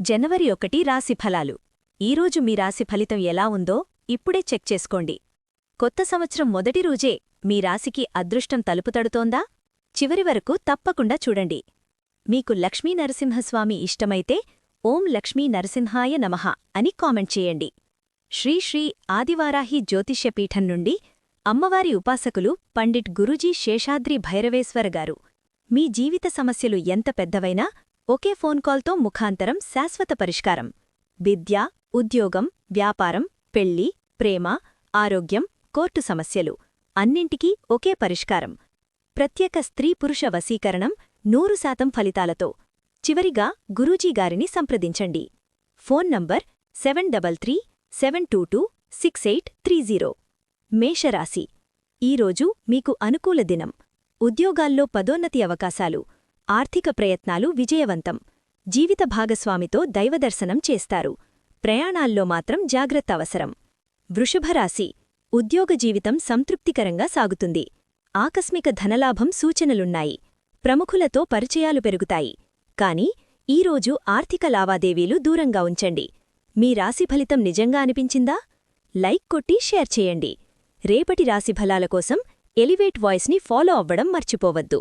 జనవరి ఒకటి రాశి ఫలాలు. ఈరోజు మీ రాశి ఫలితం ఎలా ఉందో ఇప్పుడే చెక్ చేసుకోండి. కొత్త సంవత్సరం మొదటి రోజే మీ రాశికి అదృష్టం తలుపు తడుతోందా? చివరి వరకు తప్పకుండా చూడండి. మీకు లక్ష్మీ నరసింహస్వామి ఇష్టమైతే ఓం లక్ష్మీ నరసింహాయ నమః అని కామెంట్ చేయండి. శ్రీ శ్రీ ఆదివారాహి జ్యోతిష్యపీఠం నుండి అమ్మవారి ఉపాసకులు పండిట్ గురూజీ శేషాద్రి భైరవేశ్వర గారు. మీ జీవిత సమస్యలు ఎంత పెద్దవైనా ఒకే ఫోన్ కాల్తో ముఖాంతరం శాశ్వత పరిష్కారం. విద్య ఉద్యోగం వ్యాపారం పెళ్ళి ప్రేమ ఆరోగ్యం కోర్టు సమస్యలు. అన్నింటికీ ఒకే పరిష్కారం. ప్రత్యేక స్త్రీ పురుష వశీకరణం నూరు శాతం ఫలితాలతో. చివరిగా గురూజీ గారిని సంప్రదించండి. Phone number seven double three seven two two six eight three zero. మేషరాశి. ఈరోజు మీకు అనుకూల దినం. ఉద్యోగాల్లో పదోన్నతి అవకాశాలు. ఆర్థిక ప్రయత్నాలు విజయవంతం. జీవిత భాగస్వామితో దైవదర్శనం చేస్తారు. ప్రయాణాల్లో మాత్రం జాగ్రత్త అవసరం. వృషభరాశి ఉద్యోగ జీవితం సంతృప్తికరంగా సాగుతుంది. ఆకస్మిక ధనలాభం సూచనలున్నాయి. ప్రముఖులతో పరిచయాలు పెరుగుతాయి. కాని ఈరోజు ఆర్థిక లావాదేవీలు దూరంగా ఉంచండి. మీ రాశి ఫలితం నిజంగా అనిపించిందా? లైక్ కొట్టి షేర్ చేయండి. రేపటి రాశి ఫలాల కోసం ఎలివేట్ వాయిస్ని ఫాలో అవ్వడం మర్చిపోవద్దు.